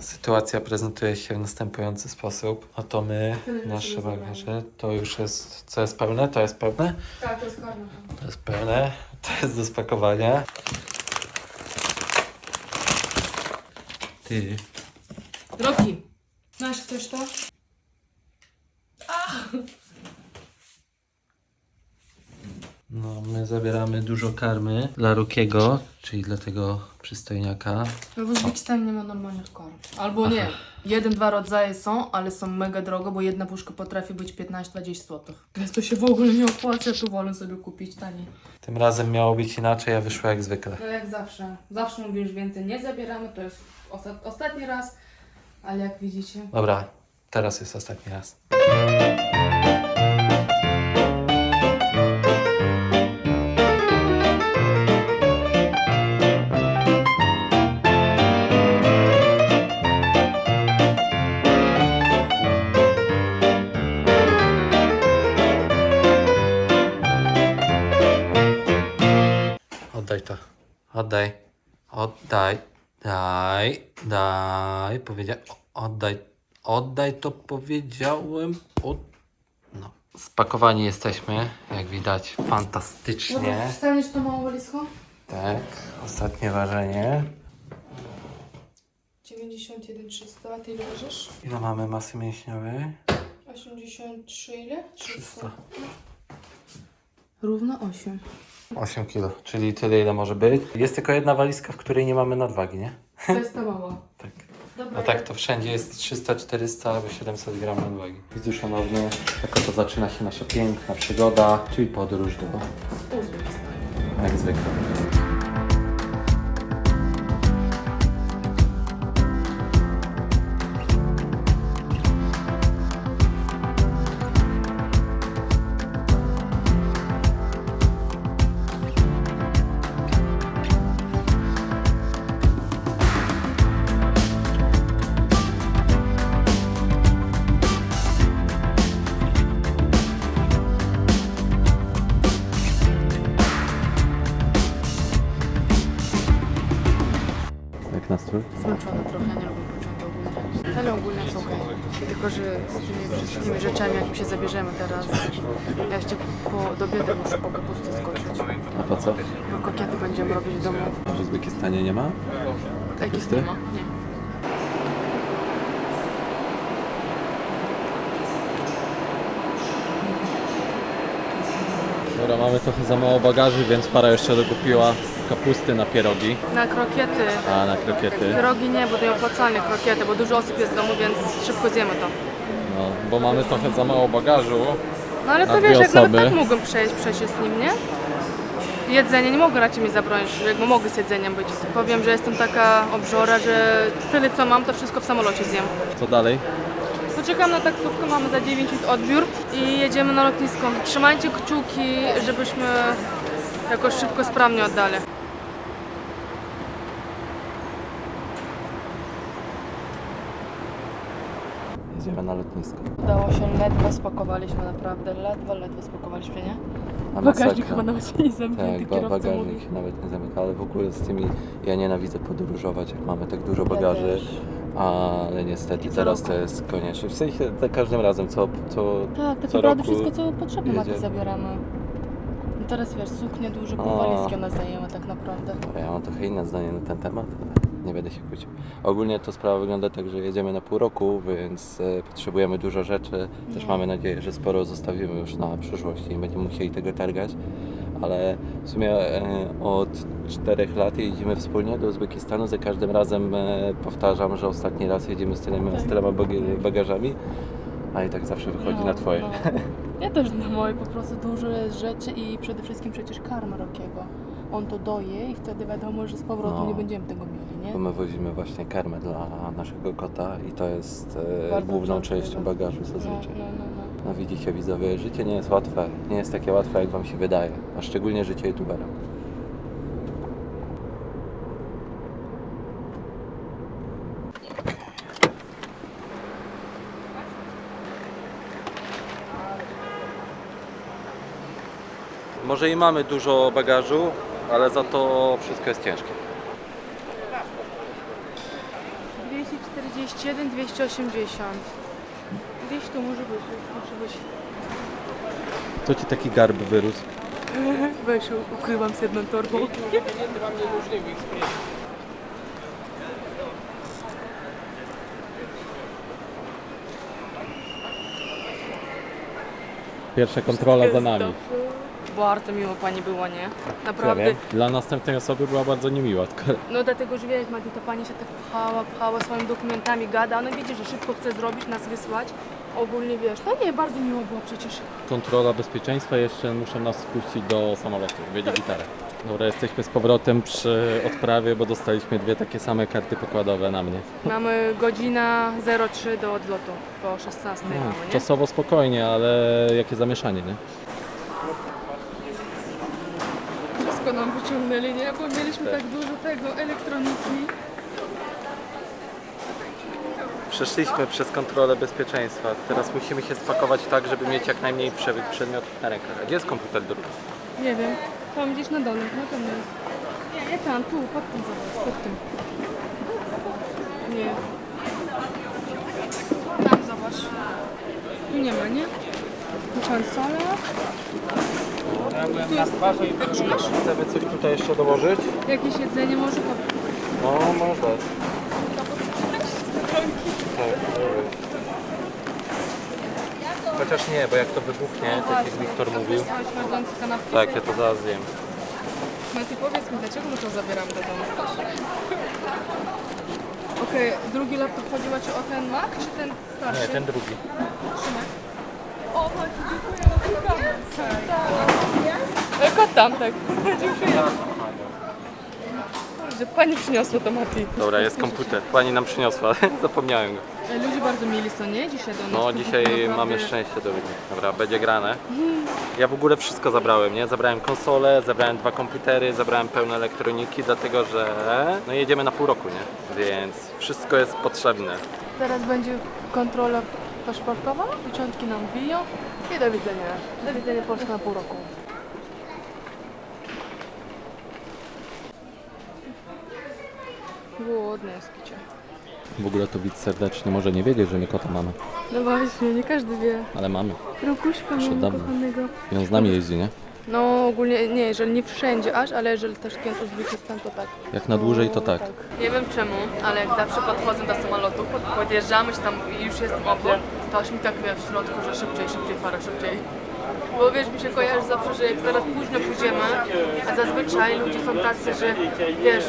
sytuacja prezentuje się w następujący sposób. Oto my, rzeczy nasze bagaże, to już jest, co jest pełne, to jest pełne, Tak, to jest karma. to jest pełne, to jest do spakowania. Ty, Roki, masz chcesz to? No my zabieramy dużo karmy dla Rukiego, czyli dla tego przystojniaka. No w Uzbekistanie nie ma normalnych karm. Albo nie. Jeden, dwa rodzaje są, ale są mega drogo, bo jedna puszka potrafi być 15-20 zł. Więc to się w ogóle nie opłaca, tu wolę sobie kupić taniej. Tym razem miało być inaczej, a wyszło jak zwykle. No jak zawsze. Zawsze mówisz więcej nie zabieramy, to jest osta- ostatni raz, ale jak widzicie... Dobra, teraz jest ostatni raz. Oddaj. Oddaj. Daj. Daj. Powiedziałem. Oddaj. Oddaj to powiedziałem. Od... No. Spakowani jesteśmy, jak widać, fantastycznie. wstaniesz tą małą walizką? Tak. Ostatnie ważenie. 91 300, a ty ile ważysz? Ile mamy masy mięśniowej? 83 ile? 300. Równo 8. 8 kg, czyli tyle ile może być. Jest tylko jedna walizka, w której nie mamy nadwagi, nie? To jest ta mała. Tak. Dobra, A tak to wszędzie jest 300, 400 albo 700 gram nadwagi. Widzę szanowny, tak oto zaczyna się nasza piękna przygoda, czyli podróż do jak zwykle. Jak nastrój? Zmęczona trochę, nie lubię pociągu ogólnie. Ale ogólnie jest okej. Tylko, że z tymi wszystkimi rzeczami, jak mi się zabierzemy teraz, ja jeszcze po, do biedy muszę po kapustę skoczyć. A po co? Bo kokiety będziemy robić w domu. W Uzbekistanie nie ma? Takich nie ma. Nie. Dobra, mamy trochę za mało bagaży, więc para jeszcze dokupiła kapusty na pierogi, Na krokiety. a na krokiety. Pierogi nie, bo to nieopłacalne krokiety, bo dużo osób jest w domu, więc szybko zjemy to. No, bo mamy trochę za mało bagażu. No ale to wiesz, jak nawet tak mogłem przejść, przejść z nim, nie? Jedzenie nie mogę raczej mi zabronić, jakby mogę z jedzeniem być. Powiem, że jestem taka obżora, że tyle co mam, to wszystko w samolocie zjem. Co dalej? Poczekam na taksówkę, mamy za 9 minut odbiór i jedziemy na lotnisko. Trzymajcie kciuki, żebyśmy jakoś szybko, sprawnie oddali. Jedziemy na lotnisko. Udało się, ledwo spakowaliśmy, naprawdę, ledwo, ledwo spakowaliśmy, nie? A Bagażnik masakra. chyba nawet się nie zamknięty, Tak, ba kierowca bagażnik mówi. się nawet nie zamyka, ale w ogóle z tymi ja nienawidzę podróżować, jak mamy tak dużo bagaży, też. ale niestety I co teraz roku. to jest konieczne. W sensie za każdym razem, co, co Tak, tak co naprawdę roku wszystko co potrzebne jedziemy. zabieramy. No teraz wiesz, suknie duże, pół A. walizki ona zajęła tak naprawdę. Dobra, Ja mam trochę inne zdanie na ten temat, nie będę się kłócił. Ogólnie to sprawa wygląda tak, że jedziemy na pół roku, więc e, potrzebujemy dużo rzeczy. Też mamy nadzieję, że sporo zostawimy już na przyszłość i nie będziemy musieli tego targać. Ale w sumie e, od czterech lat jeździmy wspólnie do Uzbekistanu. Za każdym razem e, powtarzam, że ostatni raz jedziemy z tyloma, z bagi- bagażami, a i tak zawsze wychodzi No, na twoje. no. Ja też na moje po prostu dużo jest rzeczy i przede wszystkim przecież karma Rokiego. On to doje i wtedy wiadomo, że z powrotem No. nie będziemy tego mieli, nie? Bo my wozimy właśnie karmę dla naszego kota i to jest e, Bardzo główną częścią jest. bagażu No, zazwyczaj. no, no, no. No widzicie widzowie, życie nie jest łatwe. Nie jest takie łatwe, jak wam się wydaje. A szczególnie życie youtubera. Może i mamy dużo bagażu, ale za to wszystko jest ciężkie. 240 241, 280. Gdzieś tu może być, może być. Co ci taki garb wyrósł? Weź, ukryłam z jedną torbą. Pierwsza kontrola za nami. Bardzo miło pani była, nie? Naprawdę. Dla następnej osoby była bardzo niemiła. No dlatego, że wiesz, Mati, ta pani się tak pchała, pchała swoimi dokumentami, gada. Ona widzi, że szybko chce zrobić, nas wysłać. Ogólnie wiesz, no nie, bardzo miło było przecież. Kontrola bezpieczeństwa jeszcze muszą nas wpuścić do samolotu, wiedzie gitarę. Dobra, jesteśmy z powrotem przy odprawie, bo dostaliśmy dwie takie same karty pokładowe na mnie. Mamy godzina 03 do odlotu, po 16 No, mamy, nie? czasowo spokojnie, ale jakie zamieszanie, nie? Wszystko nam wyciągnęli, nie? Bo mieliśmy tak dużo tego, elektroniki. Przeszliśmy przez kontrolę bezpieczeństwa. Teraz musimy się spakować tak, żeby mieć jak najmniej przebyt przedmiotów na rękach. A Gdzie jest komputer drugi? Nie wiem, tam gdzieś na dole, no tam jest. Nie, nie tam, tu, pod tym zobacz, pod tym. Nie. Tam zobacz. Tu nie ma, nie? Tu konsola. Tu jest krzyż. Chcemy coś tutaj jeszcze dołożyć? Jakieś jedzenie może to... No, może. Tak, Chociaż nie, bo jak to wybuchnie, tak jak Wiktor mówił. Tak, ja to zaraz zjem. No ty powiedz mi, dlaczego my to zabieramy do domu? Okej, drugi laptop chodziła Ci o ten Mac, czy ten starszy? Nie, ten drugi. Trzymaj. O, chodź, dziękuję. Tak. Kot tam, tak. Dziękuję. Że Pani przyniosła to Mati. Dobra, jest komputer. Pani nam przyniosła, zapomniałem go. E, Ludzie bardzo mieli, co nie? Dzisiaj do nas. No, dzisiaj naprawdę- mamy szczęście do widzenia. Dobra, będzie grane. Ja w ogóle wszystko zabrałem, nie? Zabrałem konsolę, zabrałem dwa komputery, zabrałem pełno elektroniki, dlatego że no jedziemy na pół roku, nie? Więc wszystko jest potrzebne. Teraz będzie kontrola paszportowa, pieczątki nam biją i do widzenia. Do widzenia Polska na pół roku. Głodny jest kicie. W ogóle to widz serdecznie może nie wiedzieć, że my kota mamy, No właśnie, nie każdy wie. ale mamy. Rokuśka Proszę mam dawno. kochanego. I on z nami jeździ, nie? No ogólnie nie, jeżeli nie wszędzie aż, ale jeżeli też Kent Uzbekistan to tak. Jak na dłużej to tak. Nie wiem czemu, ale jak zawsze podchodzę do samolotu, pod, podjeżdżamy się tam i już jest obok, to aż mi tak wie w środku, że szybciej, szybciej, fara szybciej. Bo wiesz, mi się kojarzy zawsze, że jak zaraz późno pójdziemy, a zazwyczaj ludzie są tacy, że wiesz,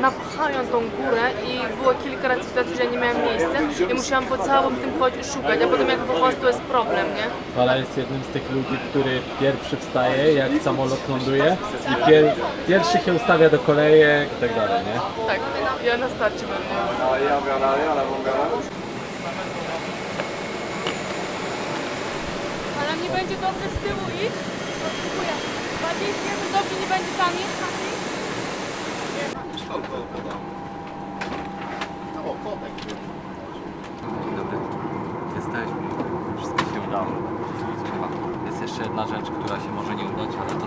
napchają tą górę i było kilka razy sytuacji, że ja nie miałem miejsca i musiałam po całym tym chodzić szukać, a potem jak wychodzi to jest problem, nie? Fala jest jednym z tych ludzi, który pierwszy wstaje, jak samolot ląduje i pier pierwszy się ustawia do kolejek i tak dalej, nie? Tak, ja na starcie będę. Ale nie będzie dobrze z tyłu iść? Dziękuję. Bardziej dobrze nie będzie tam jechać. Dzień dobry. Jesteśmy. Wszystko się udało. Jest jeszcze jedna rzecz, która się może nie udać, ale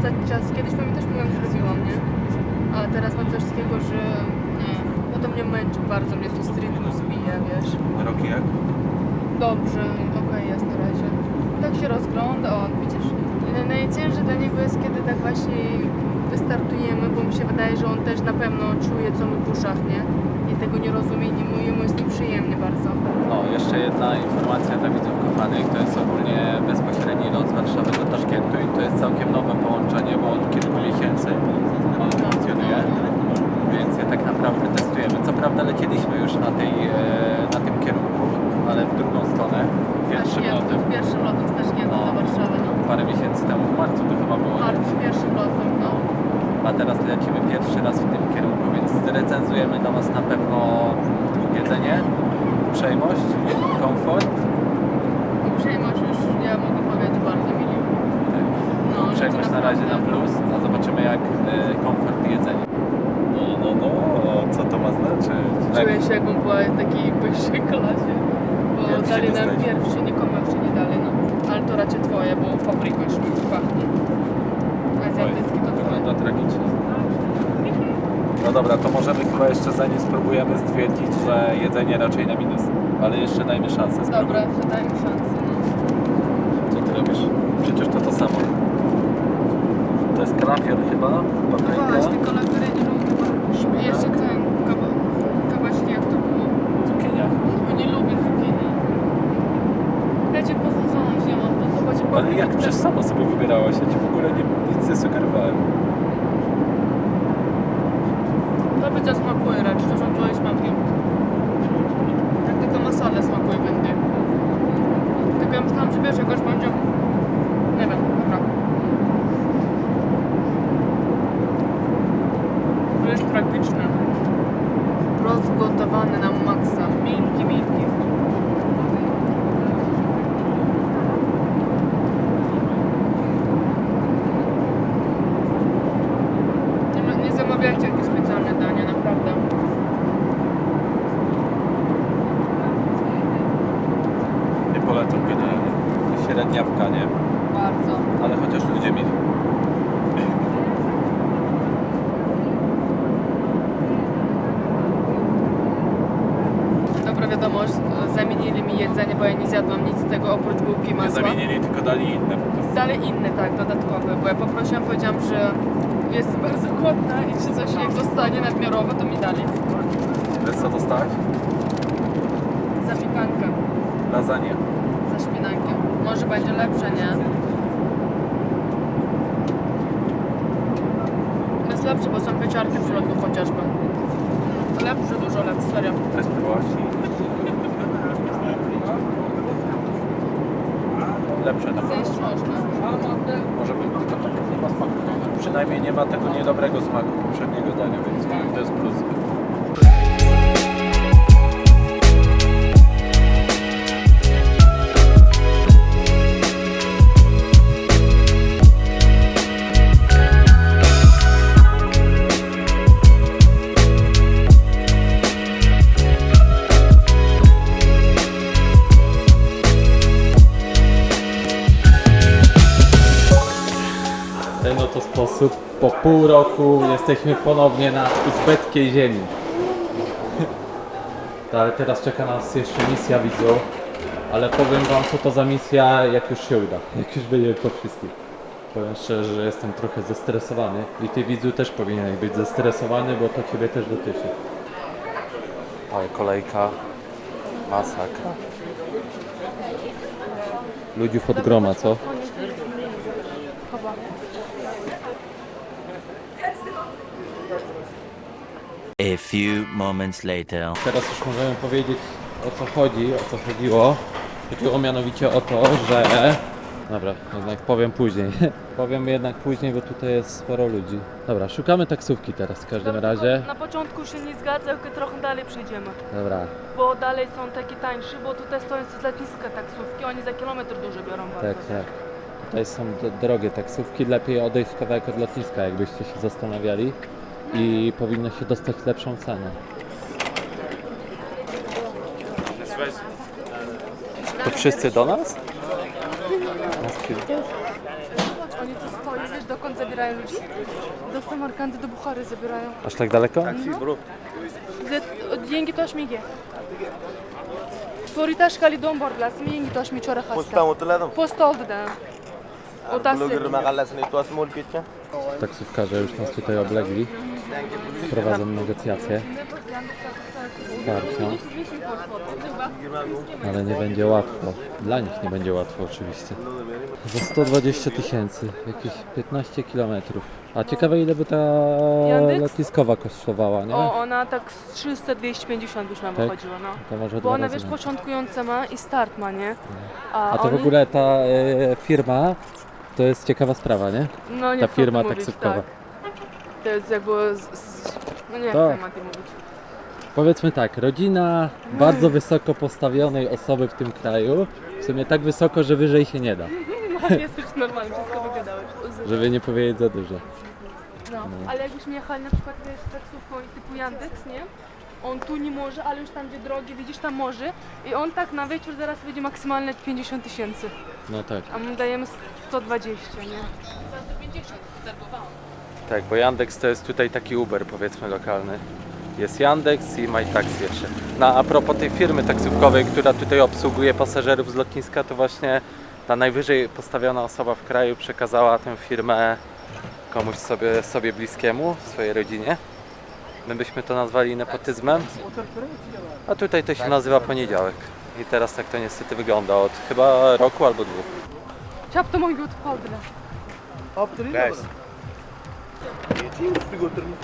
ostatni czas, kiedyś też mówiłam, że lubiłam, nie? Ale teraz mam coś takiego, że nie. No to mnie męczy bardzo, mnie to rytmu zbija, wiesz. Roki jak? Dobrze, okej, jest na razie. Tak się rozgląda, o, widzisz? E, Najcięższe dla niego jest, kiedy tak właśnie wystartujemy, bo mi się wydaje, że on też na pewno czuje, co my w uszach, nie? I tego nie rozumie i nie- jemu jest nieprzyjemnie bardzo. No, jeszcze jedna informacja dla widzów kochanych, to jest ogólnie bezpośredni lot z Warszawy do Taszkentu i to jest całkiem nowe połączenie, bo od kilku miesięcy ono funkcjonuje, więc je tak naprawdę testujemy. Co prawda lecieliśmy już na, tej, e, na tym kierunku, ale w drugą stronę, pierwszym lotem. Pierwszym lotem z Taszkentu No. do Warszawy, no. Parę miesięcy temu, w marcu to chyba było. Marc pierwszym lotem, no. A teraz lecimy pierwszy raz w tym kierunku, więc zrecenzujemy dla Was na pewno Jedzenie, uprzejmość, komfort. Uprzejmość już, ja mogę powiedzieć, bardzo mili. No, że Uprzejmość na razie na plus, a zobaczymy jak e, komfort i jedzenie. No, no, no, co to ma znaczyć? Czuję się jakbym była w takiej wyższej klasie. Bo Pierwszy dali nam pierwszy, nikomu jeszcze nie dali, no. Ale to raczej twoje, bo papryka już mi pachnie. Azjatycki to twoje. Wygląda tragicznie. No dobra, to możemy chyba jeszcze zanim spróbujemy stwierdzić, że jedzenie raczej na minus. Ale jeszcze dajmy szansę. spróbuj. Dobra, daj mi szansę, no. Co ty robisz? Przecież to to samo. To jest krafior chyba, No papryka. właśnie, kolatery nie lubię. Jeszcze ten, kaba, kabaczki jak to było. Cukinia. Bo nie lubię cukinii. Ja cię posłuchałam się, mam to. Ale jak przecież sama sobie wybierałaś? Ja ci w ogóle nie, nic nie sugerowałem. By co smakuje raczej, to są twoje smakiem. Jak tylko masale smakuje będzie. Tylko ja myślałam, że wiesz, będzie... Nie wiem, dobra. To jest tragiczne. Rozgotowany na maksa. Miękki, miękki. Nie, ma- nie zamawiajcie jakieś specjalne dania, naprawdę. Nie polecam generalnie. Średniawka, nie? Bardzo. Ale chociaż ludzie mieli. Dobra wiadomość, zamienili mi jedzenie, bo ja nie zjadłam nic z tego oprócz bułki i Nie masła. zamienili, tylko dali inne po prostu. Dalej inny, tak, dodatkowy, bo ja poprosiłam, powiedziałam, że jest bardzo głodna i czy coś jak dostanie nadmiarowo, to mi dali. Wiesz co dostać? Zapiekankę Lasagne. za szpinakiem. Może będzie lepsze, nie? Jest lepsze, bo są pieczarki w środku chociażby. Lepsze, dużo lepsze, serio. Też spróbować? Lepsze na pewno. Może być, tylko tak nie ma smaku. Przynajmniej nie ma tego niedobrego smaku poprzedniego dania, więc to jest plus. Po pół roku jesteśmy ponownie na uzbeckiej ziemi. Ale teraz czeka nas jeszcze misja widzu. Ale powiem wam co to za misja jak już się uda. Jak już będziemy po wszystkim. Powiem szczerze, że jestem trochę zestresowany. I ty widzu też powinieneś być zestresowany, bo to ciebie też dotyczy. Ale kolejka. Masakra. Ludziów od groma, co? A few moments later. Teraz już możemy powiedzieć o co chodzi, o co chodziło. Chodziło mianowicie o to, że... Dobra, jednak powiem później. powiem jednak później, bo tutaj jest sporo ludzi. Dobra, szukamy taksówki teraz w każdym razie. Na początku się nie zgadza, jak trochę dalej przejdziemy. Dobra, Bo dalej są takie tańsze, bo tutaj stoją z lotniska taksówki, oni za kilometr dużo biorą bardzo. tak, tak. Tutaj są d- drogie taksówki, lepiej odejść kawałek od lotniska, jakbyście się zastanawiali i powinno się dostać lepszą cenę. To wszyscy do nas? Oni tu stoją, wiesz dokąd zabierają ludzi? Do Samarkandy, do Buchary zabierają. Aż tak daleko? No. Ze- od Yengi toshmiga. To'rt tashqali dom bor bilasizmi, Yengi toshmi chorrahasida. Postdan o'tiladi. Post oldidan. O'tasi. Bloger mahallasini aytyapsizmi o'lib ketgan? Taksówkarze już nas tutaj oblegli. Prowadzą negocjacje z partią. Ale nie będzie łatwo. Dla nich nie będzie łatwo oczywiście. Za 120 tysięcy, jakieś 15 kilometrów. A ciekawe ile by ta Yandex? lotniskowa kosztowała, nie? O, ona tak z 300-250 już nam Tak? wychodziła, no. To może Bo dwa ona razy wiesz, więcej. początkująca ma i start ma, nie? A, A to w oni- ogóle ta e, firma to jest ciekawa sprawa, nie? no, nie ta chcę o firma mówić, taksówkowa. Tak. To jest jakby, z, z, no nie Tak. chcę o tym mówić. Powiedzmy tak, rodzina bardzo wysoko postawionej osoby w tym kraju, w sumie tak wysoko, że wyżej się nie da, Jesteś normalny, wszystko wygadałeś. żeby nie powiedzieć za dużo. No, ale jakbyśmy jechali na przykład wiesz, taksówką typu Yandex, nie? On tu nie może, ale już tam gdzie drogi, widzisz, tam może. I on tak na wieczór zaraz będzie maksymalnie 50 tysięcy. No tak. A my dajemy 120, nie? 150 zerwowałam. Tak, bo Yandex to jest tutaj taki Uber powiedzmy lokalny. Jest Yandex i MyTaxi jeszcze. No, a propos tej firmy taksówkowej, która tutaj obsługuje pasażerów z lotniska, to właśnie ta najwyżej postawiona osoba w kraju przekazała tę firmę komuś sobie, sobie bliskiemu, swojej rodzinie. My byśmy to nazwali nepotyzmem. A tutaj to się nazywa poniedziałek. I teraz tak to niestety wygląda od chyba roku albo dwóch. Guys. Geçeyim üstü götürmüş.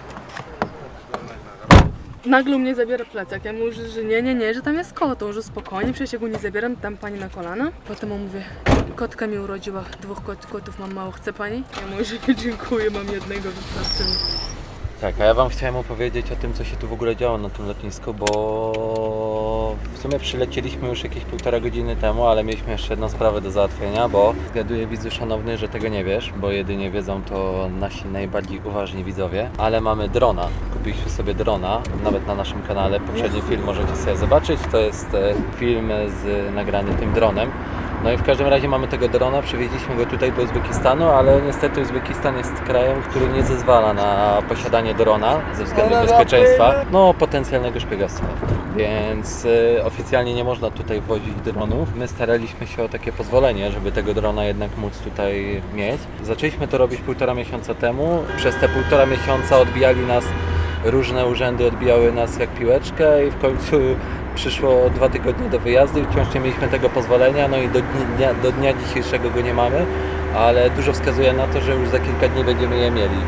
Nagle mnie zabiera plecak. Ja mówię, że nie, nie, nie, że tam jest kot. On, że spokojnie, przecież ja go nie zabieram, tam pani na kolana. Potem on mówi, kotka mi urodziła, dwóch kot, kotów mam mało, chce pani? Ja mówię, że nie dziękuję, mam jednego, wystarczy. Tak, a ja Wam chciałem opowiedzieć o tym, co się tu w ogóle działo na tym lotnisku, bo w sumie przylecieliśmy już jakieś półtora godziny temu, ale mieliśmy jeszcze jedną sprawę do załatwienia, bo zgaduję widzu szanowny, że tego nie wiesz, bo jedynie wiedzą to nasi najbardziej uważni widzowie, ale mamy drona. Kupiliśmy sobie drona, nawet na naszym kanale, poprzedni film możecie sobie zobaczyć, to jest e, film z nagrany tym dronem. No i w każdym razie mamy tego drona, przywieźliśmy go tutaj do Uzbekistanu, ale niestety Uzbekistan jest krajem, który nie zezwala na posiadanie drona ze względu bezpieczeństwa, no potencjalnego szpiegostwa. Więc y, oficjalnie nie można tutaj wozić dronów. My staraliśmy się o takie pozwolenie, żeby tego drona jednak móc tutaj mieć. Zaczęliśmy to robić półtora miesiąca temu. Przez te półtora miesiąca odbijali nas różne urzędy, odbijały nas jak piłeczkę i w końcu przyszło dwa tygodnie do wyjazdu i wciąż nie mieliśmy tego pozwolenia, no i do dnia, do dnia dzisiejszego go nie mamy, ale dużo wskazuje na to, że już za kilka dni będziemy je mieli.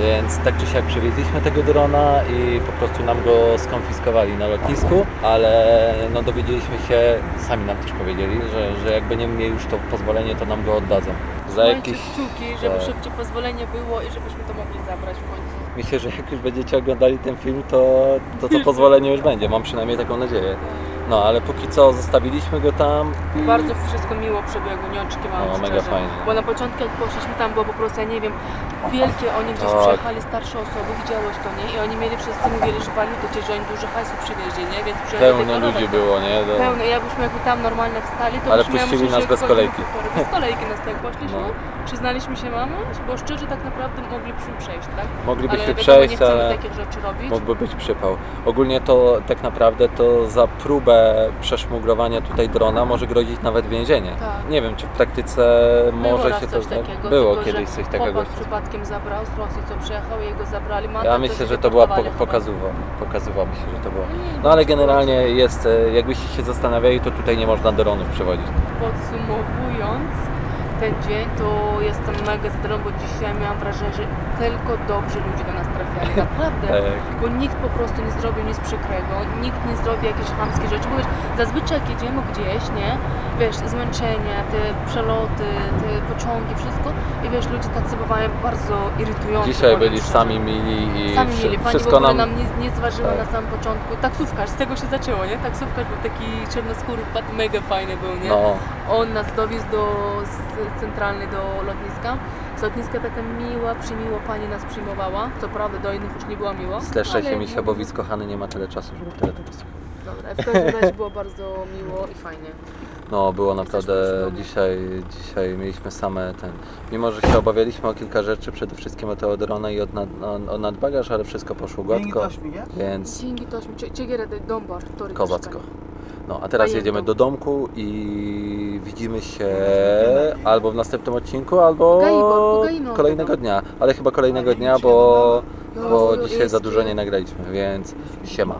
Więc tak czy siak przywieźliśmy tego drona i po prostu nam go skonfiskowali na lotnisku, ale no dowiedzieliśmy się, sami nam też powiedzieli, że, że jak będziemy mieli już to pozwolenie, to nam go oddadzą. Za jakiś... kciuki, żeby tak. szybciej pozwolenie było i żebyśmy to mogli zabrać w końcu. Myślę, że jak już będziecie oglądali ten film, to to, to pozwolenie już będzie. Mam przynajmniej taką nadzieję. No, ale póki co zostawiliśmy go tam. Bardzo wszystko miło przebiegło, nie oczekiwałam No, mega szczerze. fajnie. Bo na początku jak poszliśmy tam było po prostu, ja nie wiem, wielkie oni gdzieś Tak. przyjechali, starsze osoby, widziałeś to, nie? I oni mieli, wszyscy mówili, że waluty, że oni dużo hajsu przywieźli, nie? Więc przyjechali Pełno dekorować. ludzi było, nie? Do... Pełno, jakbyśmy jakby tam normalnie wstali, to Ale byśmy, ja puścili myślę, nas że bez wchodzimy kolejki. Bez kolejki nas tak poszliśmy, No. przyznaliśmy się mamy, bo szczerze tak naprawdę moglibyśmy przejść, tak? Moglibyśmy ale wiadomo, przejść, nie chcemy ale takich rzeczy robić. mógłby być przypał. Ogólnie to tak naprawdę to za próbę przeszmugrowania tutaj drona może grozić nawet więzienie. Tak. Nie wiem, czy w praktyce Było może raz się to coś takiego, Było tylko, kiedyś że coś takiego. Chłopak przypadkiem zabrał z Rosji, co przyjechał i jego zabrali mandat. Ja myślę, że to była po, pokazowa. Pokazowa myślę, że to było. Nie, No ale generalnie jest, e, jakbyście się zastanawiali, to tutaj nie można dronów przewozić. Podsumowując ten dzień, to jestem mega zadowolona, bo dzisiaj miałam wrażenie, że tylko dobrzy ludzie do nas trafiali. Naprawdę. Tak. Bo nikt po prostu nie zrobił nic przykrego, nikt nie zrobi jakichś chamskich rzeczy. Bo wiesz, zazwyczaj jak jedziemy gdzieś, nie? Wiesz, zmęczenia, te przeloty, te pociągi, wszystko. I wiesz, ludzie tacy bywają bardzo irytujący. Dzisiaj byli sami mili i Sami wszy- mieli, pani wszystko nam... nam, nie, nie zważyła Tak. na samym początku. Taksówkarz, z tego się zaczęło, nie? Taksówkarz był taki czarnoskóry, mega fajny był, nie? No, On nas dowiózł do z- centralnej do lotniska. Z lotniska taka miła, przymiła pani nas przyjmowała. Co prawda do innych już nie była miła. Streszczaj się ale mi się, bo widz kochany nie ma tyle czasu, żeby tyle tego słuchać. Dobra, w każdym razie było bardzo miło i fajnie. No, było naprawdę dzisiaj, dzisiaj mieliśmy same ten. Mimo, że się obawialiśmy o kilka rzeczy, przede wszystkim o te drona i o, nad, o, o nadbagaż, ale wszystko poszło gładko, więc Dzięki to Ciegierę Tori kozacko. No, a teraz jedziemy do domku i widzimy się albo w następnym odcinku, albo Gaino. kolejnego dnia. Ale chyba kolejnego dnia, bo, bo Jo, dzisiaj za dużo nie nagraliśmy, więc siema.